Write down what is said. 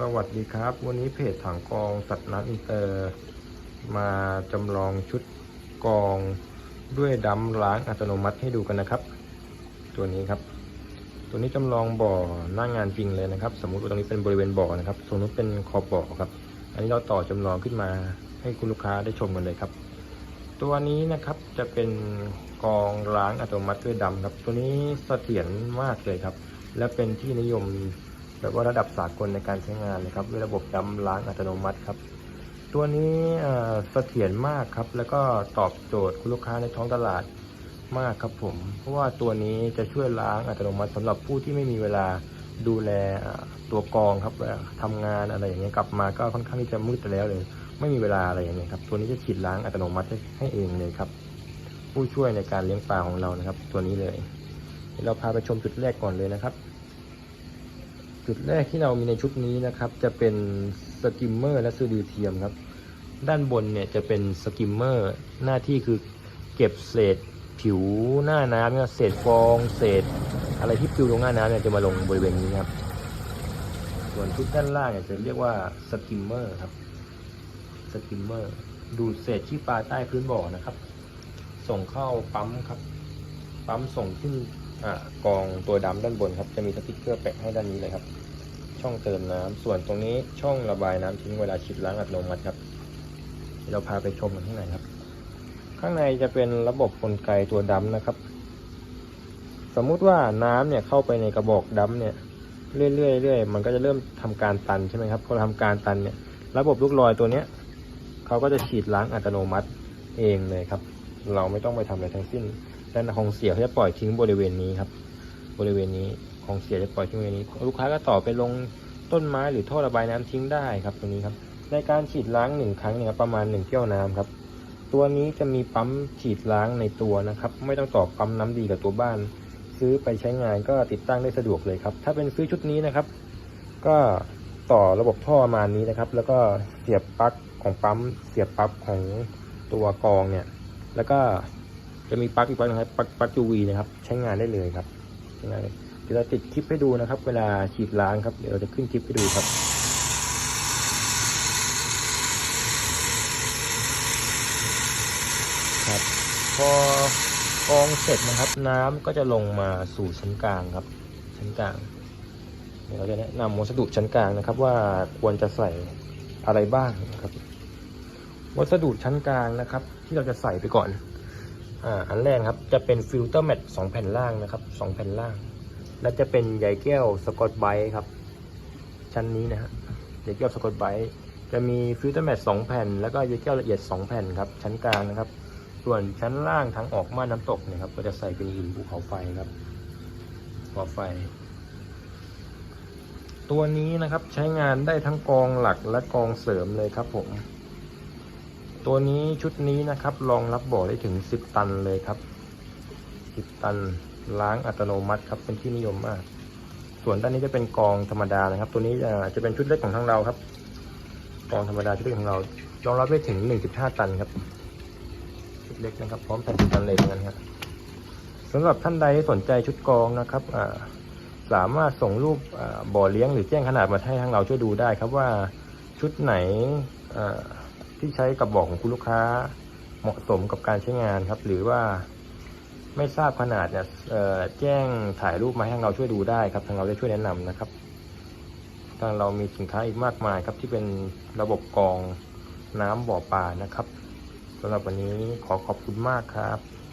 สวัสดีครับ วันนี้เพจถังกองสัตว์น้ำอินเตอร์ มาจำลองชุดกองด้วยดำล้างอัตโนมัติให้ดูกันนะครับ ตัวนี้ครับ ตัวนี้จำลองบ่อหน้างงานจริงเลยนะครับ สมมติว่าตรงนี้เป็นบริเวณบ่อนะครับตรงนู้นเป็นขอบบ่อครับ อันนี้เราต่อจำลองขึ้นมาให้คุณลูกค้าได้ชมกันเลยครับ ตัวนี้นะครับจะเป็นกองล้างอัตโนมัติด้วยดำครับ ตัวนี้เสถียรมากเลยครับ และเป็นที่นิยม แบบว่าระดับสากลในการใช้งานเลยครับด้วยระบบดำล้างอัตโนมัติครับ ตัวนี้เสถียรมากครับ แล้วก็ตอบโจทย์คุณลูกค้าในท้องตลาดมากครับผม เพราะว่าตัวนี้จะช่วยล้างอัตโนมัติสำหรับผู้ที่ไม่มีเวลาดูแลตัวกองครับเวลาทำงานอะไรอย่างเงี้ยกลับมาก็ค่อนข้างที่จะมืดไปแล้วเลย ไม่มีเวลาอะไรอย่างเงี้ยครับ ตัวนี้จะฉีดล้างอัตโนมัติให้เองเลยครับ ผู้ช่วยในการเลี้ยงปลาของเรานะครับ ตัวนี้เลยเดี๋ยวเราพาไปชมจุดแรกก่อนเลยนะครับ จุดแรกที่เรามีในชุดนี้นะครับ จะเป็นสกิมเมอร์และสะดือเทียมครับ ด้านบนเนี่ยจะเป็นสกิมเมอร์หน้าที่คือเก็บเศษผิวหน้าน้ำเนี่ยเศษฟองเศษ อะไรที่ปลิวลงหน้าน้ำเนี่ยจะมาลงบริเวณนี้ครับ ส่วนชุดด้านล่างเนี่ยจะเรียกว่าสกิมเมอร์ครับสกิมเมอร์ดูดเศษขี้ปลาใต้พื้นบ่อนะครับ ส่งเข้าปั๊มครับ ปั๊มส่งขึ้น อกองตัวดำด้านบนครับ จะมีสติ๊กเกอร์แปะให้ด้านนี้เลยครับ ช่องเติมน้ำส่วนตรงนี้ช่องระบายน้ำทิ้งเวลาฉีดล้างอัตโนมัติครับ เราพาไปชมกันข้างในครับ ข้างในจะเป็นระบบกลไกตัวดำนะครับ สมมุติว่าน้ำเนี่ยเข้าไปในกระบอกดำเนี่ยเรื่อยๆเรื่อยๆมันก็จะเริ่มทำการตันใช่ไหมครับพอทำการตันเนี่ย ระบบลูกลอยตัวเนี้ยเขาก็จะฉีดล้างอัตโนมัติเองเลยครับ เราไม่ต้องไปทำอะไรทั้งสิ้น ด้านของเสียเขาจะปล่อยทิ้งบริเวณนี้ครับ บริเวณนี้ของเสียจะปล่อยทิ้งบริเวณนี้ลูกค้าก็ต่อไปลงต้นไม้หรือท่อระบายน้ำทิ้งได้ครับตรงนี้ครับ ในการฉีดล้างหนึ่งครั้งเนี่ยประมาณหนึ่งแก้วน้ำครับ ตัวนี้จะมีปั๊มฉีดล้างในตัวนะครับ ไม่ต้องต่อปั๊มน้ำดีกับตัวบ้าน ซื้อไปใช้งานก็ติดตั้งได้สะดวกเลยครับ ถ้าเป็นซื้อชุดนี้นะครับ ก็ต่อระบบท่อประมาณนี้นะครับ แล้วก็เสียบปลั๊กของปั๊ม เสียบปลั๊กของตัวกรองเนี่ย แล้วก็ จะมีปลั๊กอีกปลั๊กนะครับปลั๊กปลั๊ก UV นะครับ ใช้งานได้เลยครับใช้งานเลยเดี๋ยวเราติดคลิปให้ดูนะครับ เวลาฉีดล้างครับ เดี๋ยวเราจะขึ้นคลิปให้ดูครับครับ พอกองเสร็จนะครับ น้ำก็จะลงมาสู่ชั้นกลางครับ ชั้นกลางเดี๋ยวเราจะแนะนำวัสดุชั้นกลางนะครับ ว่าควรจะใส่อะไรบ้างนะครับ วัสดุชั้นกลางนะครับ ที่เราจะใส่ไปก่อน อ่าอันแรกครับจะเป็นฟิลเตอร์แมทสองแผ่นล่างนะครับสองแผ่นล่าง และจะเป็นใยแก้วสกอตไบท์ครับ ชั้นนี้นะฮะใยแก้วสกอตไบท์จะมีฟิลเตอร์แมทสองแผ่น แล้วก็ใยแก้วละเอียดสองแผ่นครับ ชั้นกลางนะครับ ส่วนชั้นล่างทางออกม่านน้ำตกเนี่ยครับ ก็จะใส่เป็นหินภูเขาไฟครับภูเขาไฟ ตัวนี้นะครับใช้งานได้ทั้งกองหลักและกองเสริมเลยครับผม ตัวนี้ชุดนี้นะครับรองรับบ่อได้ถึง 10 ตันเลยครับ 10 ตันล้างอัตโนมัติครับเป็นที่นิยมมาก ส่วนด้านนี้จะเป็นกองธรรมดานะครับ ตัวนี้จะจะเป็นชุดเล็กของทางเราครับ กองธรรมดาชุดเล็กของเรารองรับได้ถึง 1.5 ตันครับ ชุดเล็กนะครับ พร้อมแผ่นกันเลยเหมือนกันครับสำหรับท่านใดที่สนใจชุดกองนะครับอ่าสามารถส่งรูปบ่อเลี้ยงหรือแจ้งขนาดมาให้ทางเราช่วยดูได้ครับว่าชุดไหนอ่า ที่ใช้กับบ่อของคุณลูกค้าเหมาะสมกับการใช้งานครับ หรือว่าไม่ทราบขนาดเนี่ยแจ้งถ่ายรูปมาให้เราช่วยดูได้ครับ ทางเราได้ช่วยแนะนำนะครับ ทางเรามีสินค้าอีกมากมายครับที่เป็นระบบกรองน้ำบ่อปลานะครับสำหรับวันนี้ขอขอบคุณมากครับ